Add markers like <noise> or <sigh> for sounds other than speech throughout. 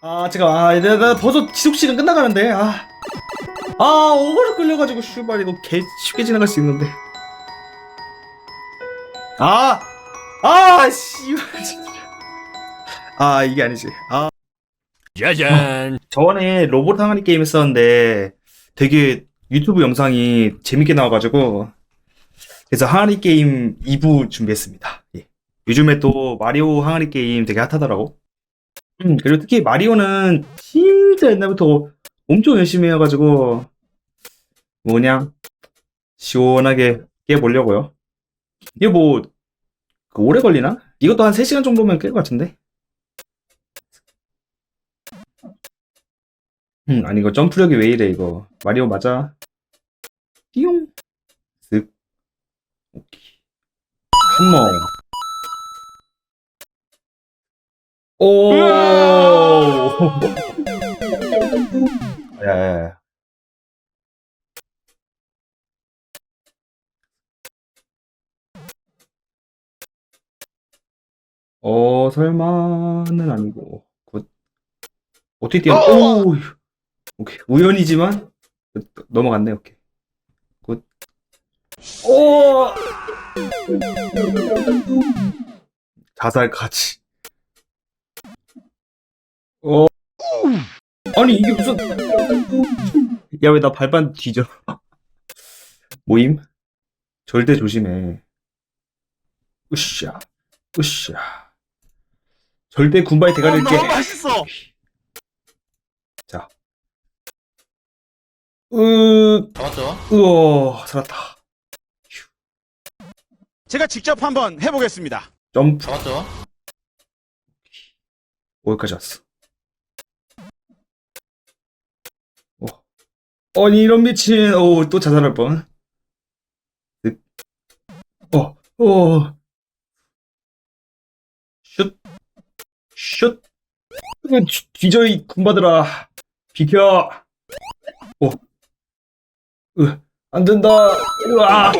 아 잠깐 아 나, 나 벌써 지속 시간 끝나가는데 아. 아 오버를 끌려가지고 슈발 이거 개 쉽게 지나갈 수 있는데 아 아 씨발 진짜 아 이게 아니지 아 짜잔. 저번에 로봇 항아리 게임 했었는데 되게 유튜브 영상이 재밌게 나와가지고 그래서 항아리 게임 2부 준비했습니다. 예. 요즘에 또 마리오 항아리 게임 되게 핫하더라고. 음, 그리고 특히 마리오는 진짜 옛날부터 엄청 열심히 해가지고 뭐냐 시원하게 깨보려고요. 이게 뭐그 오래 걸리나? 이것도 한 3시간 정도면 깰 것 같은데? 음, 아니 이거 점프력이 왜 이래 이거 마리오 맞아 띠용 쓱 오케이 한번 오! 야야야. 어 설마는 아니고. 굿 어떻게 뛰어! 오! 오케이. 우연이지만 넘어갔네. 오케이. 굿. 오! 자살까지 어 아니 이게 무슨 야 왜 나 발반 뒤져 모임 절대 조심해 으쌰 으쌰 절대 군바의 대가리를 깨 맛있어. 으, 잡았죠? 으어, 살았다. 제가 직접 한번 해보겠습니다. 점프, 잡았죠? 어디까지 왔어? 아니, 이런 미친, 오, 또 자살할 뻔. 득. 어, 어. 슛, 슛. 으, 뒤- 뒤져, 이 군바들아. 비켜. 어. 으, 안 된다. 으아.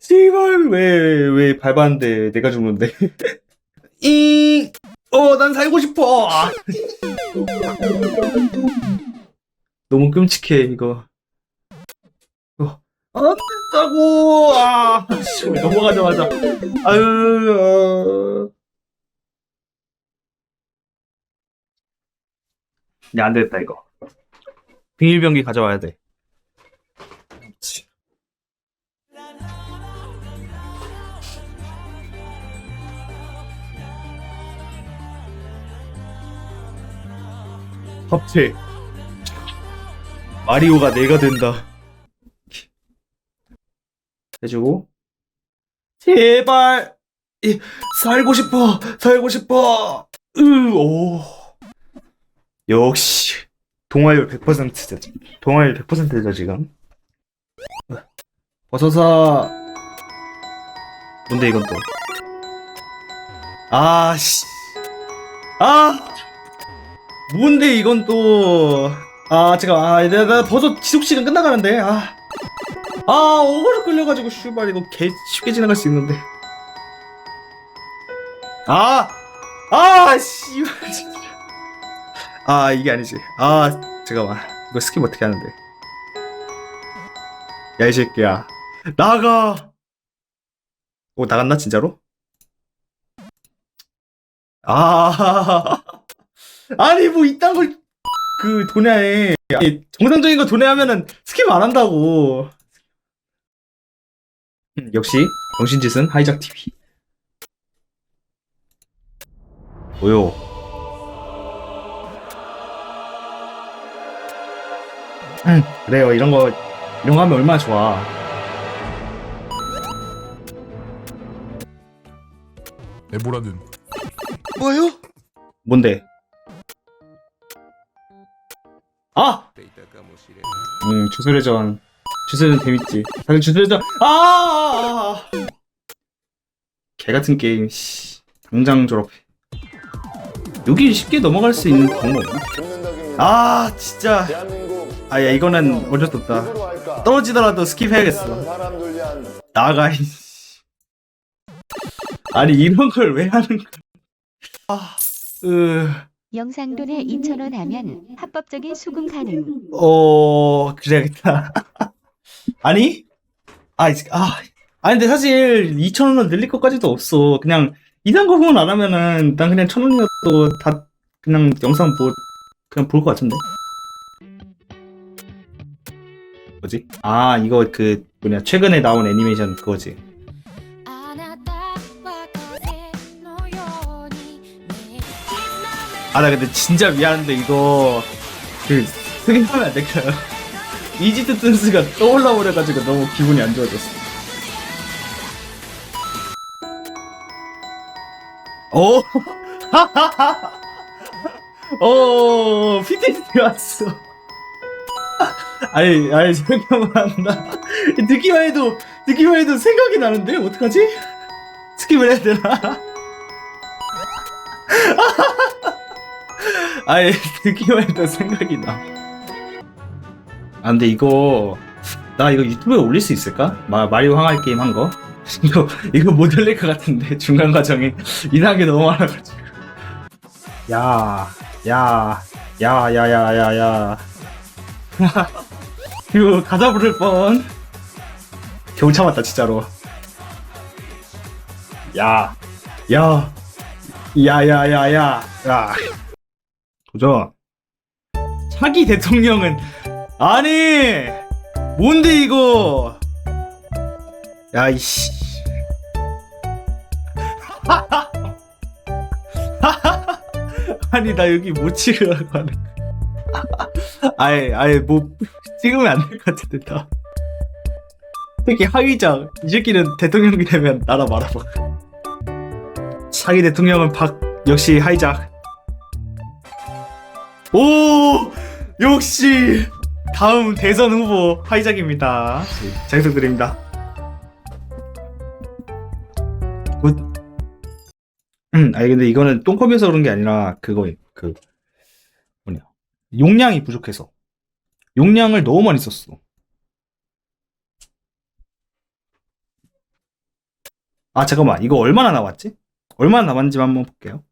씨발, 왜, 왜 밟았는데 내가 죽는데. <laughs> 이, 어, 난 살고 싶어. 아. 너무 끔찍해, 이거. 어, 안 된다고. 아, 씨, 넘어가자마자. 아유, 어. 야, 안 되겠다, 이거. 비닐병기 가져와야 돼. 합체. 마리오가 내가 된다. 해주고. 제발! 이, 살고 싶어! 살고 싶어! 으, 오. 역시. 동화율 100%죠. 동화율 100%죠, 지금. 버섯아. 뭔데, 이건 또. 아, 씨. 아! 뭔데 이건 또. 아, 잠깐, 아, 나, 나 벌써 지속 시간 끝나가는데, 아. 아, 오버를 끌려가지고, 슈발, 이거 개 쉽게 지나갈 수 있는데. 아! 아, 씨발, 진짜. 아, 이게 아니지. 아, 잠깐만. 이거 스킵 어떻게 하는데. 야, 이 새끼야. 나가! 오, 나갔나, 진짜로? 아. <laughs> 아니 뭐 이딴 걸 그 도내에 아니, 정상적인 거 도내하면은 스킵 안 한다고. 음, 역시 정신짓은 하이작 TV 뭐요? 음, 그래요. 이런 거 이런 거 하면 얼마나 좋아. 에보라는. 뭐요? 뭔데 음, 주술회전. 주술회전 재밌지. 사실 주술회전, 아! 아, 아, 아. 개 같은 게임, 씨. 당장 졸업해. 여기 쉽게 넘어갈 수 있는 방법? 아, 진짜. 아, 야, 이거는 어쩔 수 없다. 떨어지더라도 스킵해야겠어. 나가, 이씨. 아니, 이런 걸 왜 하는 거야. 아, 으, 영상돈에 2,000원 하면 합법적인 수금 가능. 어, 그래야겠다. <laughs> 아니? 아, 이- 아, 아니, 근데 사실 2,000원을 늘릴 것까지도 없어. 그냥 이상 거 후원 안 하면은 난 그냥 1,000원이라도 다 그냥 영상 뭐, 그냥 볼 것 같은데. 뭐지? 아, 이거 그, 뭐냐, 최근에 나온 애니메이션 그거지. 아, 나 근데 진짜 미안한데 이거, 그, 쓰긴 하면 안 될까요? <laughs> 이지트 뜬스가 떠올라 버려가지고 너무 기분이 안 좋아졌어. 오! 오, PTSD 왔어. <laughs> 아니, 아니, 잠깐만, 나, 듣기만 해도, 듣기만 해도 생각이 나는데? 어떡하지? <laughs> 스킵을 해야 되나? 아니, 듣기만 해도 생각이 나. 아, 근데 이거, 나 이거 유튜브에 올릴 수 있을까? 마, 마리오 항할 게임 한 거? <laughs> 이거, 이거 못 올릴 것 같은데, 중간 과정에. <laughs> 이상한 게 너무 많아가지고. 야, 야, 야, 야, 야, 야, 야. <laughs> 이거 가사 부를 뻔. 겨우 참았다, 진짜로. 야, 야, 야, 야, 야, 야, 야. 도전. 차기 대통령은 아니 뭔데 이거? 야 이씨. <laughs> 아니 나 여기 못 찍으라고. 거야. <laughs> 아예 아예 뭐 찍으면 안 될 것 같은데 나. 특히 하위장 이 새끼는 대통령이 되면 나라 말아봐. 차기 대통령은 박 역시 하이작. 오 역시 다음 대선 후보 하이작입니다. 네, 잘 부탁드립니다. 굿. 음, 아니 근데 이거는 똥컴에서 그런 게 아니라 그거예요. 그 뭐냐 용량이 부족해서 용량을 너무 많이 썼어. 아 잠깐만 이거 얼마나 남았지? 얼마나 남았는지 한번 볼게요.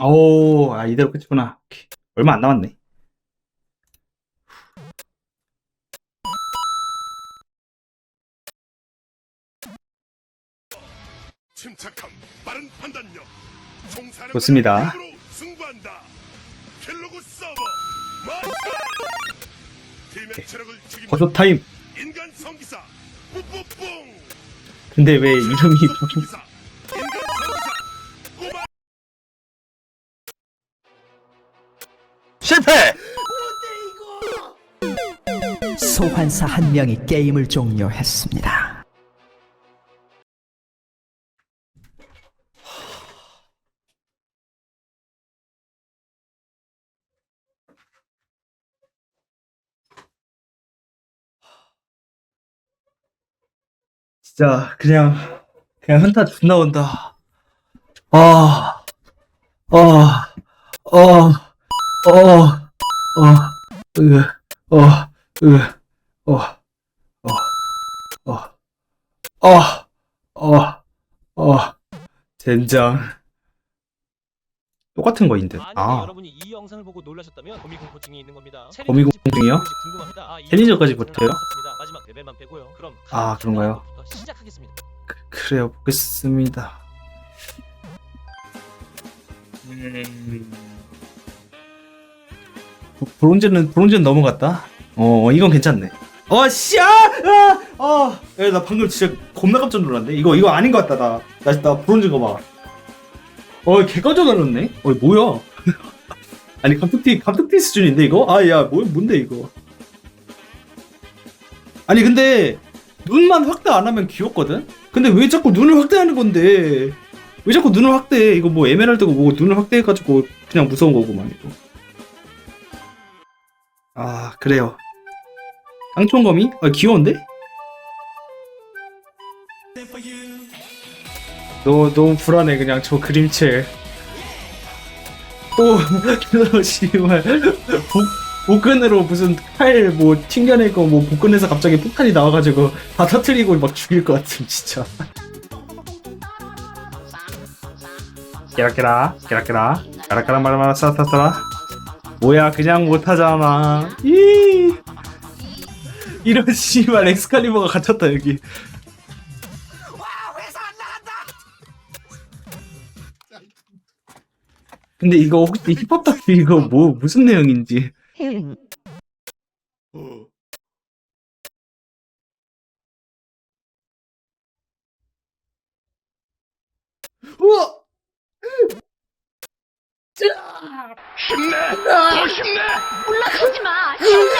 오, 아, 이대로 끝이구나. 오케이. 얼마 안 남았네. 침착함, 빠른 판단력, 좋습니다. 승부한다. 킬로그 서버, 마차. 팀의 체력을 죽이는 거조 타임. 인간 성기사, 뿌뿌뿡. 근데 왜 이름이 도끼? 실패! 소환사 한 명이 게임을 종료했습니다. 진짜 그냥 그냥 현타 존나 온다. 아, 아, 아, 어, 어, 으, 어, 으, 어, 어, 어, 어, 어, 어, 젠장. 똑같은 거인 듯. 만약에 아, 여러분이 이 영상을 보고 놀라셨다면 거미공포증이 있는 겁니다. 거미공포증이요? 궁금합니다. 아, 이 챌린저까지 영상은 붙어요? 없습니다. 마지막 레벨만 빼고요. 그럼 아, 그런가요? 부터 시작하겠습니다. 그, 그래요, 보겠습니다. 음... 어, 브론즈는 브론즈는 넘어갔다. 어, 이건 괜찮네. 어, 씨, 아, 야, 나 방금 진짜 겁나 깜짝 놀랐네. 이거 이거 아닌 것 같다. 나, 나, 나 브론즈 거 봐. 어, 개 깜짝 놀랐네. 어, 뭐야? <laughs> 아니 감독티 감독티 수준인데 이거? 아, 야, 뭐 뭔데 이거? 아니 근데 눈만 확대 안 하면 귀엽거든? 근데 왜 자꾸 눈을 확대하는 건데? 왜 자꾸 눈을 확대해? 이거 뭐 에메랄드고 뭐 눈을 확대해가지고 그냥 무서운 거구만 이거. 아 그래요. 깡총거미? 아 귀여운데? 너 너무 불안해 그냥 저 그림체. 또 <laughs> 씨발 복 복근으로 무슨 칼 뭐 튕겨내고 뭐 복근에서 갑자기 폭탄이 나와가지고 다 터트리고 막 죽일 것 같은 진짜. 깨라깨라 깨라깨라 까라까라 마라마라 싸따따라 뭐야 그냥 못하잖아. 이. 이런 씨발 엑스칼리버가 갇혔다 여기. 근데 이거 혹시 힙합 다큐 이거 뭐 무슨 내용인지 해응. 우와 올라가지 마. 실례.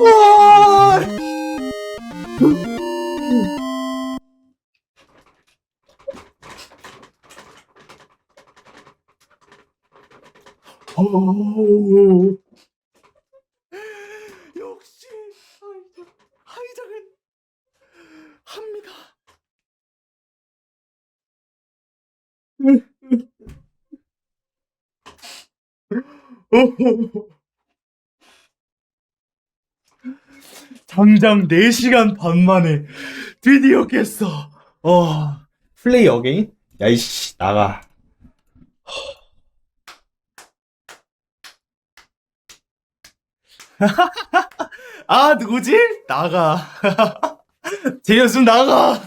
우와 오. 역시 하이작, 하이작은 합니다. <laughs> 당장 4시간 반 만에 드디어 깼어. 어. 플레이 어게인? 야 이씨, 나가. <laughs> 아, 누구지? 나가. <laughs> 재현수 나가.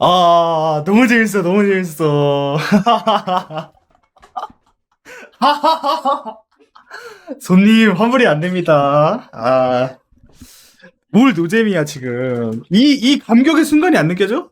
아, 너무 재밌어, 너무 재밌어. <laughs> 손님, 환불이 안 됩니다. 아. 뭘 노잼이야, 지금. 이, 이 감격의 순간이 안 느껴져?